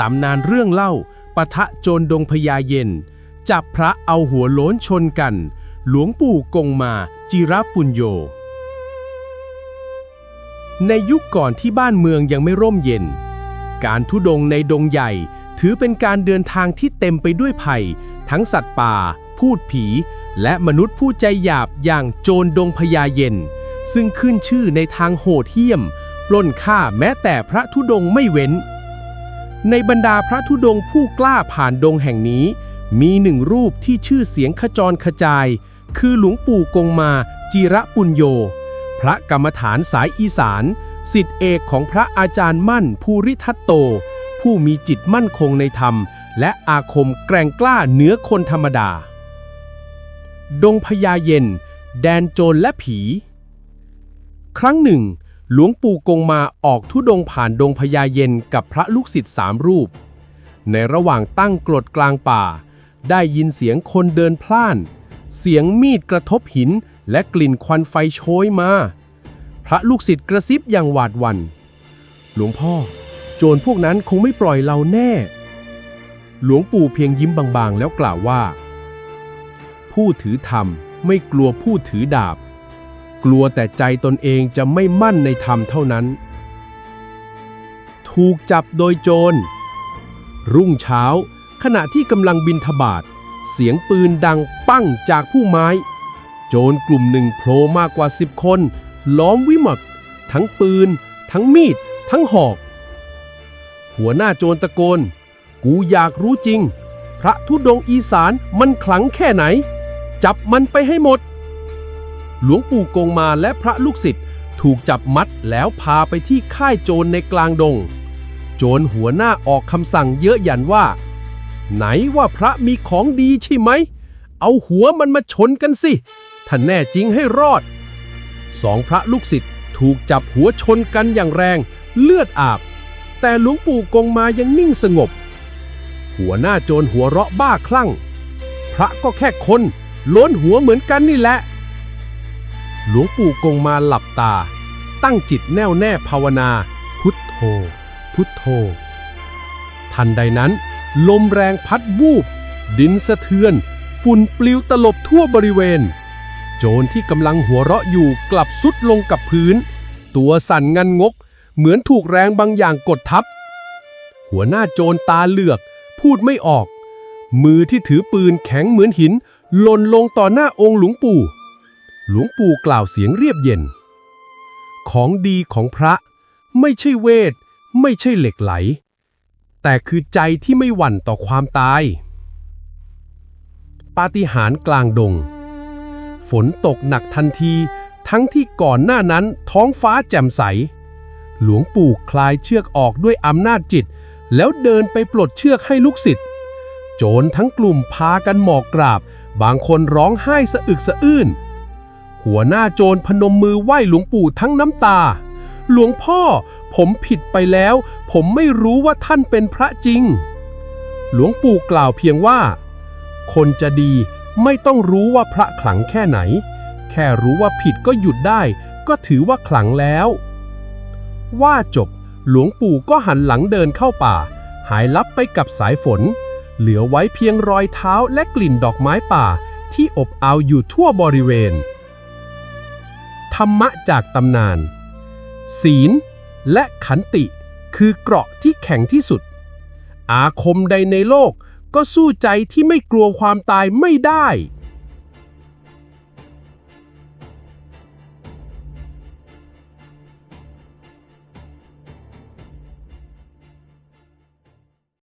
ตำนานเรื่องเล่าปะทะโจรดงพญาเย็น จับพระเอาหัวโล้นชนกัน หลวงปู่กงมาจิรปุญโย ในยุคก่อนที่บ้านเมืองยังไม่ร่มเย็น การทุดงในดงใหญ่ถือเป็นการเดินทางที่เต็มไปด้วยภัย ทั้งสัตว์ป่า พูดผี และมนุษย์ผู้ใจหยาบอย่างโจรดงพญาเย็น ซึ่งขึ้นชื่อในทางโหดเหี้ยม ปล้นฆ่าแม้แต่พระธุดงไม่เว้น ในบรรดาพระธุดงค์ผู้กล้าผ่านดงแห่งนี้ มีหนึ่งรูปที่ชื่อเสียงขจรขจาย คือหลวงปู่กงมาจิระปุญโย พระกรรมฐานสายอีสานสิทธิเอกของพระอาจารย์มั่นภูริทัตโต ผู้มีจิตมั่นคงในธรรม และอาคมแกร่งกล้าเหนือคนธรรมดา ดงพญาเย็น แดนโจรและผี ครั้งหนึ่ง หลวงปู่กงมาออกทุดงผ่านดงพญาเย็นกับพระลูกศิษย์สามรูป ในระหว่างตั้งกรดกลางป่า ได้ยินเสียงคนเดินพล่าน เสียงมีดกระทบหินและกลิ่นควันไฟโชยมา พระลูกศิษย์กระซิบอย่างหวาดหวัน่น หลวงพ่อ โจรพวกนั้นคงไม่ปล่อยเราแน่ หลวงปู่เพียงยิ้มบางๆ แล้วกล่าวว่า ผู้ถือธรรมไม่กลัวผู้ถือดาบ กลัวแต่ใจตนเองจะไม่มั่นในธรรมเท่านั้น ถูกจับโดยโจร รุ่งเช้า ขณะที่กำลังบินทบาท เสียงปืนดังปั้งจากผู้ไม้ โจรกลุ่มหนึ่งโผล่มากกว่าสิบคน ล้อมวิมดทั้งปืน ทั้งมีด ทั้งหอก หัวหน้าโจรตะโกน กูอยากรู้จริง พระธุดงอีสานมันขลังแค่ไหน จับมันไปให้หมด หลวงปู่กงมาและพระลูกศิษย์ถูกจับมัดแล้วพาไปที่ค่ายโจรในกลางดง โจรหัวหน้าออกคำสั่งเยอะหยันว่า ไหนว่าพระมีของดีใช่ไหม เอาหัวมันมาชนกันสิถ้าแน่จริงให้รอด สองพระลูกศิษย์ถูกจับหัวชนกันอย่างแรง เลือดอาบ แต่หลวงปู่กงมายังนิ่งสงบ หัวหน้าโจรหัวเราะบ้าคลั่ง พระก็แค่คนล้นหัวเหมือนกันนี่แหละ หลวงปู่กงมาหลับตา ตั้งจิตแน่วแน่ภาวนา พุทโธ พุทโธ ทันใดนั้น ลมแรงพัดวูบ ดินสะเทือน ฝุ่นปลิวตลบทั่วบริเวณ โจรที่กำลังหัวเราะอยู่กลับสุดลงกับพื้น ตัวสั่นงันงก เหมือนถูกแรงบางอย่างกดทับ หัวหน้าโจรตาเหลือก พูดไม่ออก มือที่ถือปืนแข็งเหมือนหินหล่นลงต่อหน้าองค์หลวงปู่ หลวงปู่กล่าวเสียงเรียบเย็น ของดีของพระไม่ใช่เวท ไม่ใช่เหล็กไหล แต่คือใจที่ไม่หวั่นต่อความตาย ปาฏิหาริย์กลางดง ฝนตกหนักทันที ทั้งที่ก่อนหน้านั้นท้องฟ้าแจ่มใส หลวงปู่คลายเชือกออกด้วยอำนาจจิต แล้วเดินไปปลดเชือกให้ลูกศิษย์โจรทั้งกลุ่มพากันหมอกกราบ บางคนร้องไห้สะอึกสะอื้น หัวหน้าโจรพนมมือไหว้หลวงปู่ทั้งน้ำตา หลวงพ่อผมผิดไปแล้ว ผมไม่รู้ว่าท่านเป็นพระจริง หลวงปู่กล่าวเพียงว่า คนจะดีไม่ต้องรู้ว่าพระขลังแค่ไหน แค่รู้ว่าผิดก็หยุดได้ ก็ถือว่าขลังแล้ว ว่าจบ หลวงปู่ก็หันหลังเดินเข้าป่า หายลับไปกับสายฝน เหลือไว้เพียงรอยเท้าและกลิ่นดอกไม้ป่าที่อบอาวอยู่ทั่วบริเวณ ธรรมะจากตำนาน ศีล และขันติคือเกราะที่แข็งที่สุด อาคมใดในโลกก็สู้ใจที่ไม่กลัวความตายไม่ได้